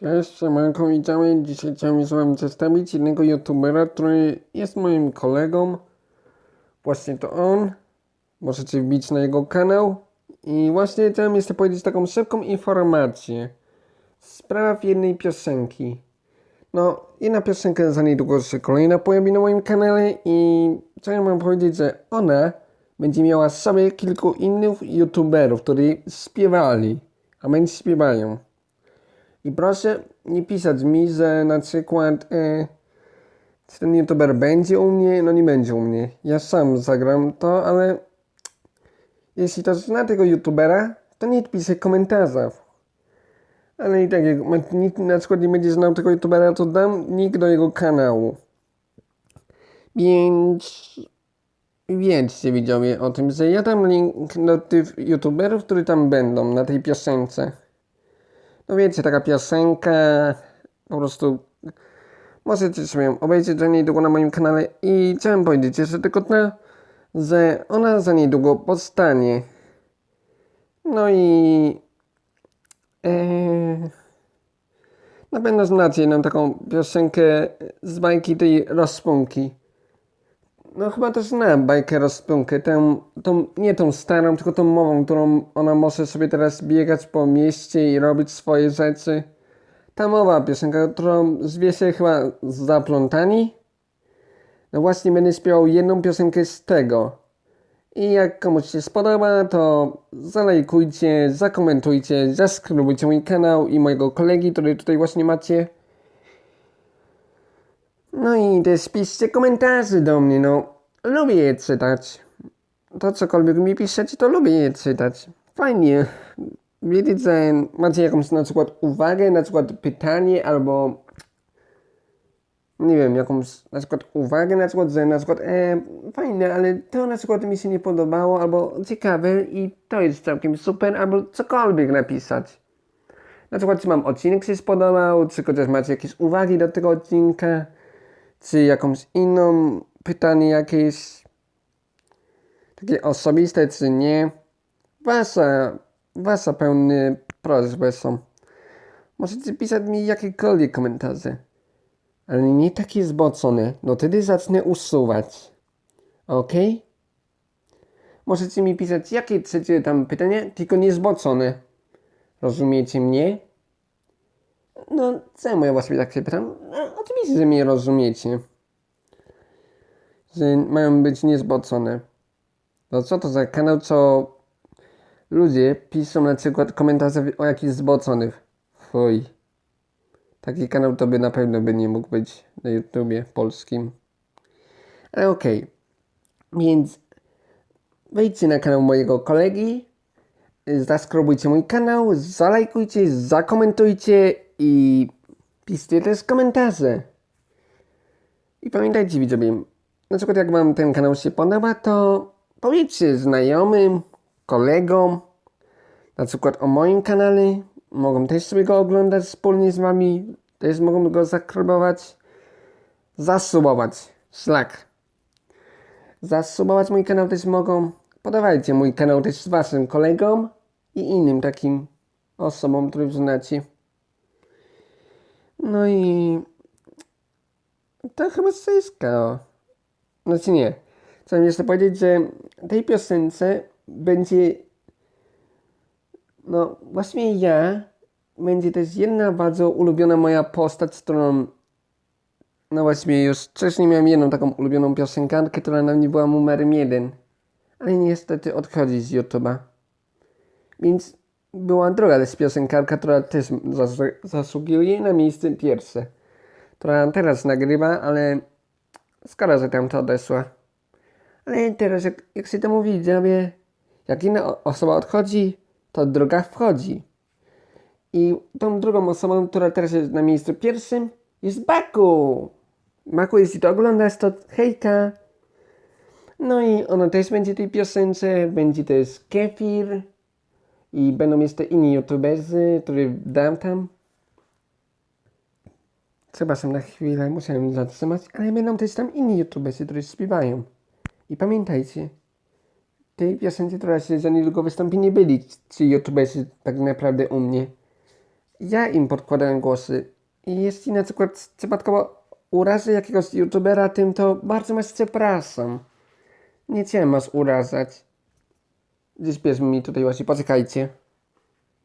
Cześć, siemanko, witamy. Dzisiaj chciałem z wami przedstawić jednego youtubera, który jest moim kolegą. Właśnie to on. Możecie wbić na jego kanał. I właśnie chciałem jeszcze powiedzieć taką szybką informację. Spraw jednej piosenki. No, jedna piosenka za niedługo się kolejna pojawi na moim kanale i chciałem wam powiedzieć, że ona będzie miała sobie kilku innych youtuberów, którzy śpiewali, a więc śpiewają. I proszę nie pisać mi, że na przykład e, czy ten youtuber będzie u mnie, no nie będzie u mnie. Ja sam zagram to, ale jeśli to zna tego youtubera, to nie pisze komentarzów. Ale i tak jak na przykład nie będzie znał tego youtubera, to dam link do jego kanału. Więc wiedzcie widzowie o tym, że ja dam link do tych youtuberów, którzy tam będą na tej piosence. No wiecie, taka piosenka, po prostu możecie sobie obejrzeć za niedługo na moim kanale i chciałem powiedzieć jeszcze tylko to, że ona za niedługo powstanie. No i e, na pewno znacie jedną taką piosenkę z bajki tej rozpunki. No chyba też znam bajkę rozpunkę, tę, tą, nie tą starą, tylko tą nową, którą ona może sobie teraz biegać po mieście i robić swoje rzeczy. Ta mowa piosenka, którą zwie się chyba Zaplątani. No właśnie będę śpiewał jedną piosenkę z tego. I jak komuś się spodoba, to zalajkujcie, zakomentujcie, zaskrybujcie mój kanał i mojego kolegi, który tutaj właśnie macie. No i też piszcie komentarze do mnie, no. Lubię je czytać. To cokolwiek mi piszecie, to lubię je czytać. Fajnie. Wiedzieć, że macie jakąś na przykład uwagę, na przykład pytanie, albo nie wiem, jakąś na przykład uwagę, na przykład, że na przykład e, fajne, ale to na przykład mi się nie podobało, albo ciekawe i to jest całkiem super, albo cokolwiek napisać. Na przykład, czy mam odcinek się spodobał, czy chociaż macie jakieś uwagi do tego odcinka, czy jakąś inną pytanie jakieś takie osobiste, czy nie. Wasza, wasza pełne prośby są. Możecie pisać mi jakiekolwiek komentarze, ale nie takie zbocone, no wtedy zacznę usuwać. Ok? Możecie mi pisać jakie chcecie tam pytania, tylko nie zbocone. Rozumiecie mnie? No, czemu ja właściwie tak się pytam? No, oczywiście, że mnie rozumiecie. Że mają być niezbocone. No co to za kanał, co ludzie piszą na przykład komentarze o jakichś zboconych. Fuj. Taki kanał to by na pewno by nie mógł być na YouTubie polskim. Ale okej. Więc wejdźcie na kanał mojego kolegi, zaskrobujcie mój kanał, zalajkujcie, zakomentujcie i piszcie też komentarze. I pamiętajcie widzowie, na przykład jak wam ten kanał się podoba, to powiedzcie znajomym, kolegom, na przykład o moim kanale, mogą też sobie go oglądać wspólnie z wami, też mogą go zakrybować, zasubować, szlak. Zasubować mój kanał też mogą, podawajcie mój kanał też waszym kolegom i innym takim osobom, których znacie. No i to chyba wszystko. Znaczy nie. Chciałem jeszcze powiedzieć, że tej piosence będzie no właśnie ja będzie też jedna bardzo ulubiona moja postać, którą no właśnie już wcześniej miałem jedną taką ulubioną piosenkarkę, która na mnie była numerem jeden. Ale niestety odchodzi z YouTube'a. Więc była druga też piosenkarka, która też zas- zasługuje na miejsce pierwsze. Która teraz nagrywa, ale skoro, że tam to odesła. Ale teraz, jak, jak się to mówi, widzowie, jak o- osoba odchodzi, to druga wchodzi. I tą drugą osobą, która teraz jest na miejscu pierwszym, jest Baku. Baku, jeśli to oglądasz, to hejka. No i ona też będzie tej piosence, będzie też Kefir i będą jeszcze inni youtuberzy, których dam tam. Przepraszam na chwilę, musiałem zatrzymać, ale będą też tam inni youtuberzy, którzy śpiewają. I pamiętajcie, tej piosence, która się za niedługo wystąpi, nie byli ci youtuberzy tak naprawdę u mnie. ja im podkładałem głosy. I jeśli na przykład przypadkowo urażę jakiegoś youtubera tym, to bardzo was przepraszam. Nie chciałem was urażać. Pies mi tutaj właśnie, poczekajcie.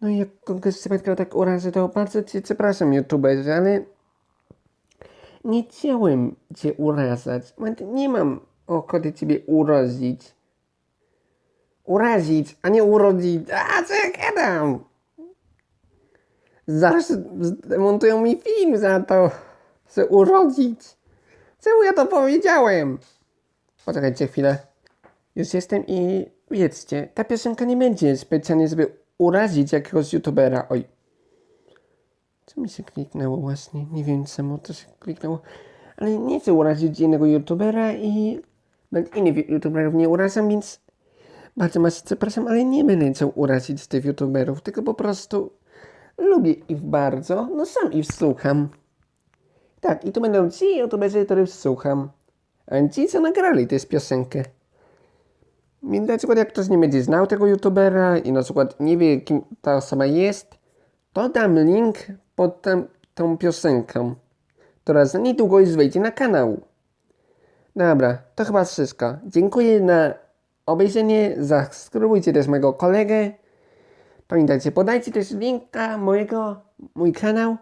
No i jak kogoś przypadkowo tak urażę, to bardzo cię przepraszam youtuberze, ale nie chciałem cię urażać. Nie mam ochoty ciebie urazić. Urazić, a nie urodzić. A co ja gadam? Zaraz zdemontują mi film za to, że urodzić. Czemu ja to powiedziałem? Poczekajcie chwilę. Już jestem i wiedzcie, ta piosenka nie będzie specjalnie, żeby urazić jakiegoś youtubera. Oj. Co mi się kliknęło właśnie? Nie wiem czemu to się kliknęło. Ale nie chcę urazić innego youtubera i innych youtuberów nie urażam, więc bardzo was przepraszam, ale nie będę chciał urazić tych youtuberów, tylko po prostu lubię ich bardzo, no sam ich słucham. Tak, i to będą ci youtuberzy, których słucham. A ci, co nagrali tę piosenkę. Więc na przykład jak ktoś nie będzie znał tego youtubera i na przykład nie wie kim ta osoba jest, to dam link pod tam, tą piosenką, która za niedługo już wejdzie na kanał. Dobra, to chyba wszystko. Dziękuję na obejrzenie, zasubskrybujcie też mojego kolegę. Pamiętajcie, podajcie też linka mojego, mój kanał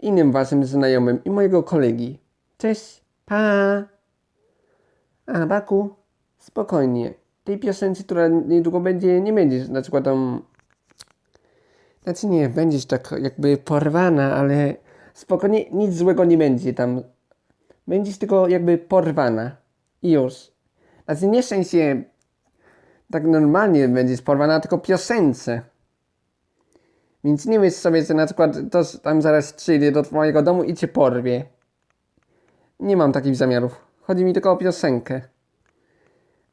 innym waszym znajomym i mojego kolegi. Cześć, pa! A, Baku, spokojnie. Tej piosence, która niedługo będzie, nie będziesz na przykład tam... Znaczy nie, będziesz tak jakby porwana, ale spokojnie, nic złego nie będzie tam. Będziesz tylko jakby porwana. I już. Znaczy nie w sensie tak normalnie będziesz porwana, tylko piosence. Więc nie myśl sobie, że na przykład to tam zaraz przyjdzie do twojego domu i cię porwie. Nie mam takich zamiarów. Chodzi mi tylko o piosenkę.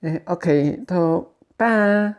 E, Okej, to pa!